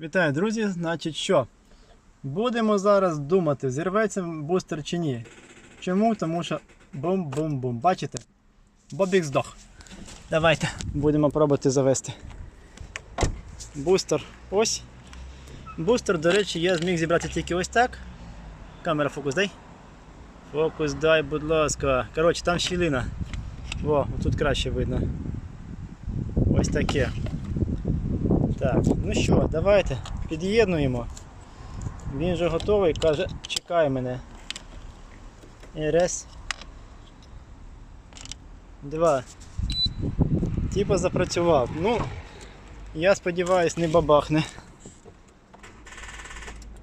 Вітаю, друзі! Значить що? Будемо зараз думати, зірветься бустер чи ні. Чому? Тому що бум-бум-бум. Бачите? Бобік здох. Давайте будемо пробувати завести. Бустер ось. Бустер, до речі, я зміг зібрати тільки ось так. Камера фокус дай. Фокус дай, будь ласка. Коротше, там щілина. Во, тут краще видно. Ось таке. Так, ну що, давайте під'єднуємо. Він вже готовий, каже, чекай мене. І раз. Два. Типа запрацював. Ну, я сподіваюсь, не бабахне.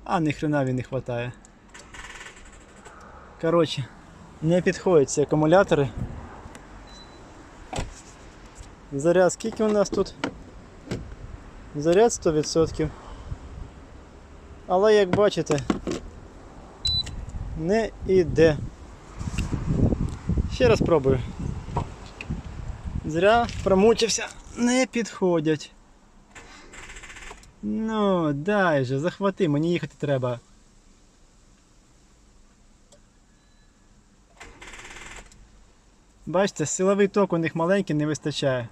А ні хрена він не вистачає. Коротше, не підходять ці акумулятори. Заряд скільки у нас тут? Заряд 100%. Але як бачите, не іде. Ще раз пробую. Зря промучився, не підходять. Ну, дай же, захвати, мені їхати треба. Бачите, силовий ток у них маленький не вистачає.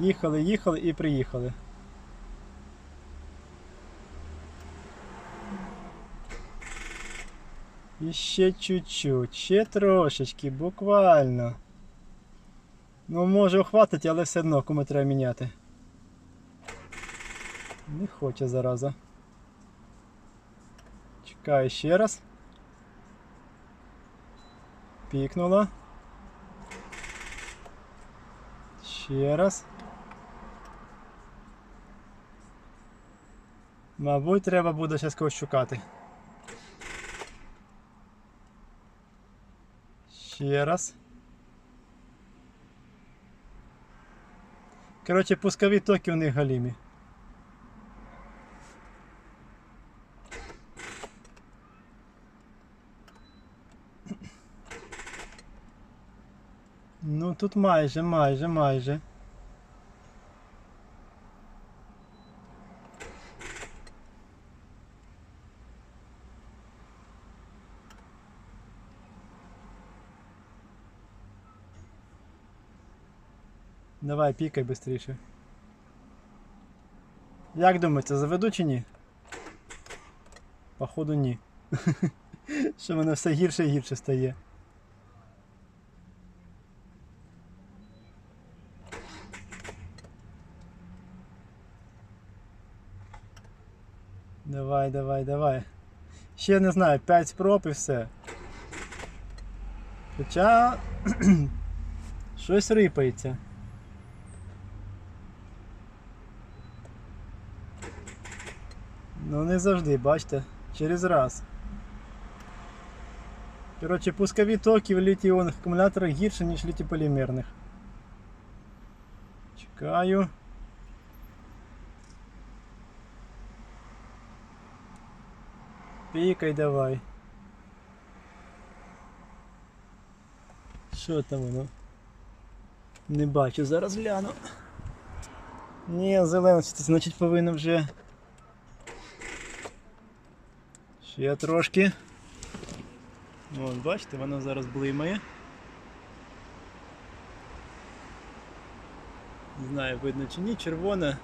Їхали, їхали і приїхали. І ще чуть-чуть, ще трошечки, буквально. Ну, може хватить, але все одно кому треба міняти. Не хоче зараза. Чекаю ще раз. Пікнула. Ще раз. Мабуть, треба буде зараз когось шукати. Ще раз. Коротше, пускові токи у них галімі. Ну тут майже, майже, майже. Давай, пікай швидше. Як думаєте, заведу чи ні? Походу ні. Що воно все гірше і гірше стає. Давай, давай, давай. Ще не знаю, 5 спроб і все. Хоча щось рипається. Ну не завжди, бачите, через раз. Коротше, пускові токи в літій-іонних акумуляторах гірше, ніж літій-полімерних. Чекаю. Пікай давай. Що там воно? Не бачу, зараз гляну. Ні, зелено, це значить повинно вже. Ще трошки. От, бачите, воно зараз блимає. Не знаю, видно чи ні, червоне.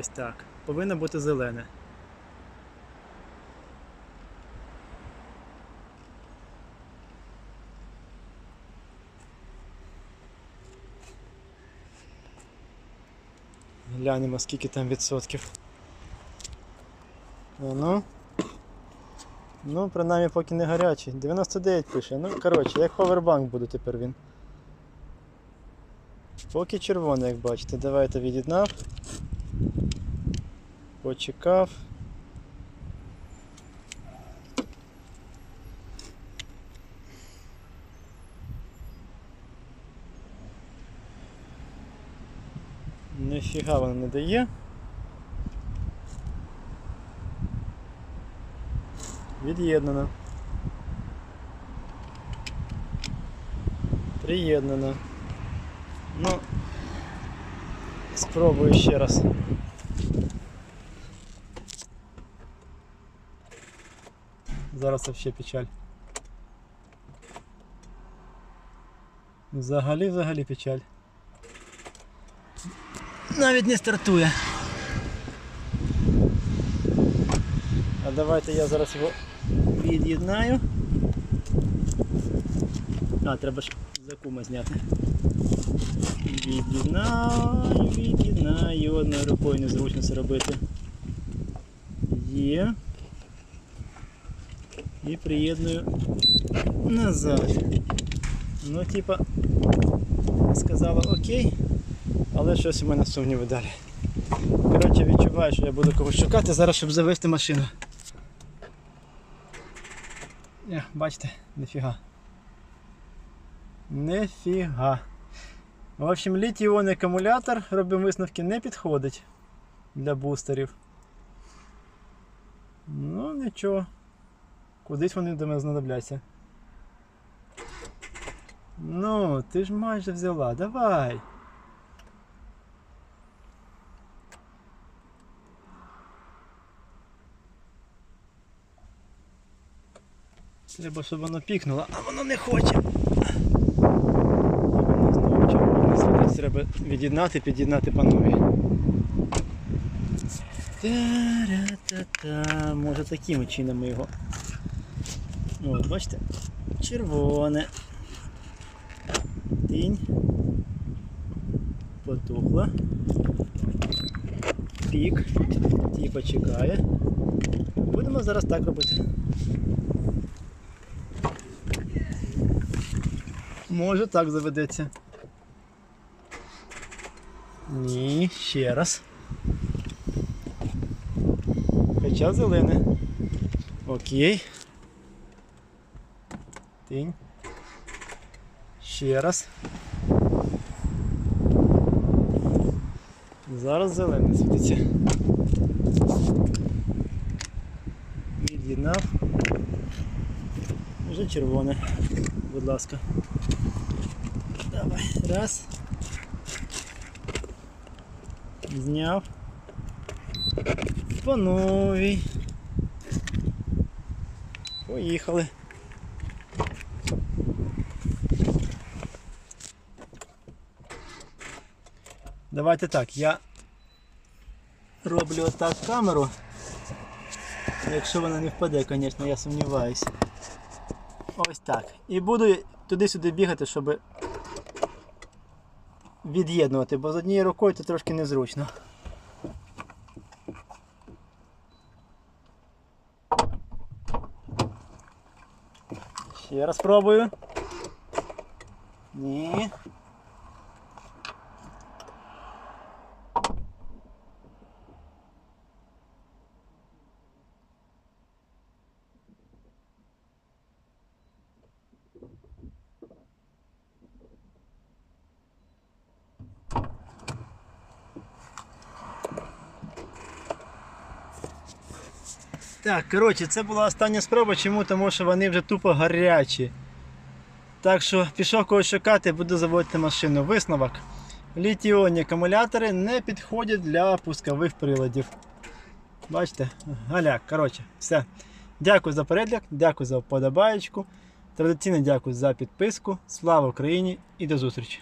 Ось так. Повинно бути зелене. Глянемо скільки там відсотків. Ну. Ну, принаймні поки не гарячий. 99 пише. Ну, коротше, як повербанк буде тепер він. Поки червоний, як бачите. Давайте від'єднав. Почекав. Ніфіга воно не дає. Від'єднано. Приєднано. Ну, спробую ще раз. Зараз вообще печаль. Взагалі, взагалі печаль. Навіть не стартує. А давайте я зараз його від'єднаю. А, треба ж за кума зняти. Від'єднаю, від'єднаю. Одною рукою незручно це робити. Є. І приєдную назад. Ну, типа, сказала окей, але щось у мене сумніви далі. Коротше, відчуваю, що я буду когось шукати зараз, щоб завести машину. Е, бачите, ніфіга. Нифіга. В общем, літій-іонний акумулятор, робимо висновки, не підходить для бустерів. Ну, нічого. Кудись вони до мене знадобляться. Ну, ти ж майже взяла, давай. Треба, щоб воно пікнуло, а воно не хоче. Треба від'єднати, під'єднати. Та-ра-та-та. Може таким чином ми його. От, бачите? Червоне. Тінь. Потухла. Пік. Типа чекає. Будемо зараз так робити. Може так заведеться. Ні, ще раз. Хоча зелене. Окей. Тінь. Ще раз. Зараз зелене світиться. Від'єднав. Вже червоне. Будь ласка. Давай. Раз. Зняв. По новій. Поїхали. Давайте так, я роблю отак камеру. Якщо вона не впаде, звісно, я сумніваюся. Ось так. І буду туди-сюди бігати, щоб від'єднувати, бо з однією рукою це трошки незручно. Ще раз пробую. Ні. Так, коротше, це була остання спроба. Чому? Тому що вони вже тупо гарячі. Так що пішов когось шукати, буду заводити машину. Висновок. Літіонні акумулятори не підходять для пускових приладів. Бачите? Галяк. Коротше, все. Дякую за перегляд, дякую за вподобаєчку. Традиційно дякую за підписку. Слава Україні і до зустрічі!